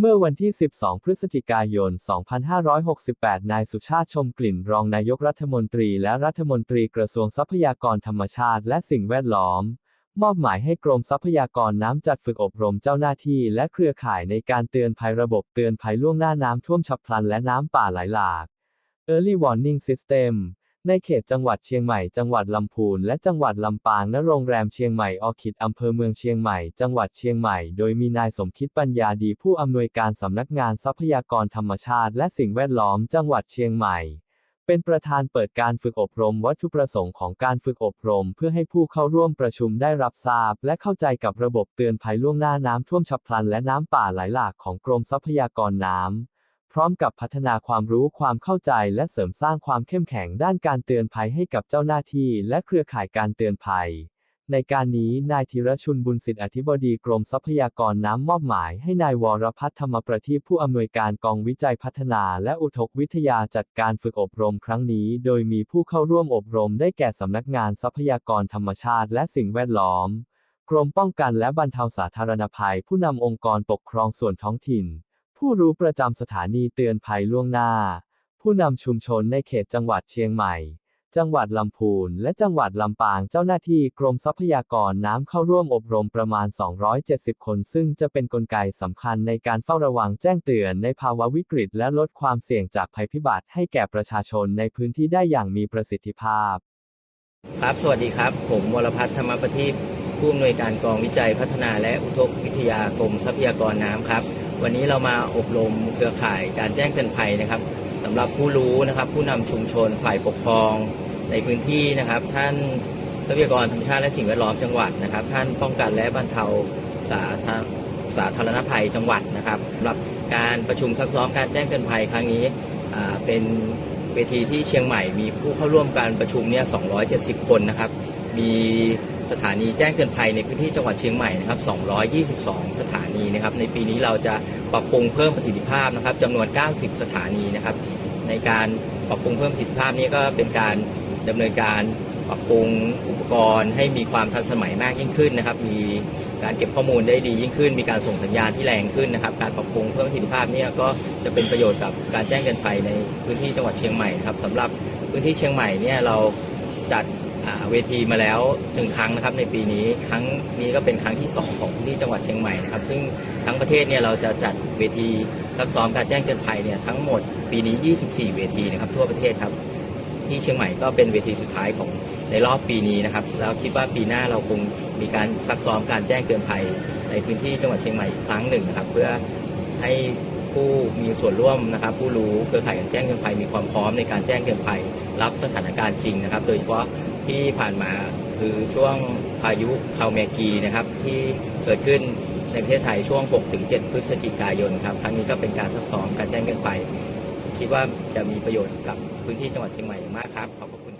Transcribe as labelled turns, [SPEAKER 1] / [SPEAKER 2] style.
[SPEAKER 1] เมื่อวันที่ 12 พฤศจิกายน 2568 นายสุชาติชมกลิ่นรองนายกรัฐมนตรีและรัฐมนตรีกระทรวงทรัพยากรธรรมชาติและสิ่งแวดล้อม มอบหมายให้กรมทรัพยากรน้ำจัดฝึกอบรมเจ้าหน้าที่และเครือข่ายในการเตือนภัยระบบเตือนภัยล่วงหน้าน้ำท่วมฉับพลันและน้ำป่าไหลหลาก Early Warning System ในเขตจังหวัดเชียงใหม่ จังหวัดลำพูน และจังหวัดลำปางณโรงแรมเชียงใหม่ออคิดอำเภอเมืองเชียงใหม่ จังหวัดเชียงใหม่ โดยมีนายสมคิดปัญญาดีผู้อำนวยการสำนักงานทรัพยากรธรรมชาติ และสิ่งแวดล้อม จังหวัดเชียงใหม่ เป็นประธานเปิดการฝึกอบรม วัตถุประสงค์ของการฝึกอบรม เพื่อให้ผู้เข้าร่วมประชุมได้รับทราบ และเข้าใจกับระบบเตือนภัยล่วงหน้าน้ำท่วมฉับพลัน และน้ำป่าไหลหลากของกรมทรัพยากรน้ำ พร้อมกับพัฒนาความรู้ความเข้าใจและเสริมสร้างความเข้มแข็งด้านการเตือนภัยให้กับเจ้าหน้าที่และเครือข่ายการเตือนภัย ในการนี้นายธีรชุนบุญสิทธิอธิบดีกรมทรัพยากรน้ำมอบหมายให้นายวรพัฒน์ธรรมประทีปผู้อำนวยการกองวิจัยพัฒนาและอุทกวิทยาจัดการฝึกอบรมครั้งนี้ โดยมีผู้เข้าร่วมอบรมได้แก่สำนักงานทรัพยากรธรรมชาติและสิ่งแวดล้อม กรมป้องกันและบรรเทาสาธารณภัย ผู้นำองค์กรปกครองส่วนท้องถิ่น ผู้รู้ประจำสถานีเตือนภัยล่วงหน้า ผู้นำชุมชนในเขตจังหวัดเชียงใหม่ จังหวัดลำพูน และจังหวัดลำปางเจ้าหน้าที่กรมทรัพยากรน้ำเข้าร่วมอบรมประมาณ 270 คน ซึ่งจะเป็นกลไกสำคัญในการเฝ้าระวังแจ้งเตือนในภาวะวิกฤต และลดความเสี่ยงจากภัยพิบัติให้แก่ประชาชนในพื้นที่ได้อย่างมีประสิทธิภาพ
[SPEAKER 2] ครับ สวัสดีครับ ผมวรพัฒน์ธรรมประทีปผู้อำนวยการกองวิจัยพัฒนาและอุทกวิทยากรมทรัพยากรน้ำครับ วันนี้เรามาอบรมเครือข่ายการแจ้งเตือนภัยนะครับสำหรับผู้รู้นะครับ ผู้นำชุมชนฝ่ายปกครองในพื้นที่นะครับ ท่านทรัพยากรธรรมชาติและสิ่งแวดล้อมจังหวัดนะครับ ท่านป้องกันและบรรเทาสาธารสาธารณภัยจังหวัดนะครับสำหรับการประชุมซักซ้อมการแจ้งเตือนภัยครั้งนี้เป็นเวทีที่เชียงใหม่มีผู้เข้าร่วมการประชุมเนี่ย270 คนนะครับ มี สถานีแจ้งเตือนภัยในพื้นที่จังหวัดเชียงใหม่นะครับ 222 สถานีนะครับ ในปีนี้เราจะปรับปรุงเพิ่มประสิทธิภาพนะครับจำนวน 90 สถานีนะครับ ในการปรับปรุงเพิ่มประสิทธิภาพนี้ก็เป็นการดำเนินการปรับปรุงอุปกรณ์ ให้มีความทันสมัยมากยิ่งขึ้นนะครับ มีการเก็บข้อมูลได้ดียิ่งขึ้น มีการส่งสัญญาณที่แรงขึ้นนะครับ การปรับปรุงเพิ่มประสิทธิภาพเนี่ยก็จะเป็นประโยชน์กับการแจ้งเตือนภัยในพื้นที่จังหวัดเชียงใหม่นะครับสำหรับพื้นที่เชียงใหม่เนี่ยเราจัด เวทีมาแล้วหนึ่งครั้งนะครับในปีนี้ครั้งนี้ก็เป็นครั้งที่สองของที่จังหวัดเชียงใหม่นะครับซึ่งทั้งประเทศเนี่ยเราจะจัดเวทีซักซ้อมการแจ้งเตือนภัยเนี่ยทั้งหมดปีนี้ 24 เวทีนะครับทั่วประเทศครับที่เชียงใหม่ก็เป็นเวทีสุดท้ายของในรอบปีนี้นะครับแล้วคิดว่าปีหน้าเราคงมีการซักซ้อมการแจ้งเตือนภัยในพื้นที่จังหวัดเชียงใหม่อีกครั้งหนึ่งนะครับเพื่อให้ผู้มีส่วนร่วมนะครับ ผู้รู้เครือข่ายการแจ้งเตือนภัยมีความพร้อมในการแจ้งเตือนภัยรับสถานการณ์จริงนะครับ โดยเฉพาะ ที่ผ่านมาคือช่วงพายุคาเมกีนะครับที่เกิดขึ้นในประเทศไทยช่วง 6-7 พฤศจิกายนครับครั้งนี้ก็เป็นการซักซ้อมการแจ้งเตือนไป คิดว่าจะมีประโยชน์กับพื้นที่จังหวัดเชียงใหม่อย่างมากครับ ขอบพระคุณ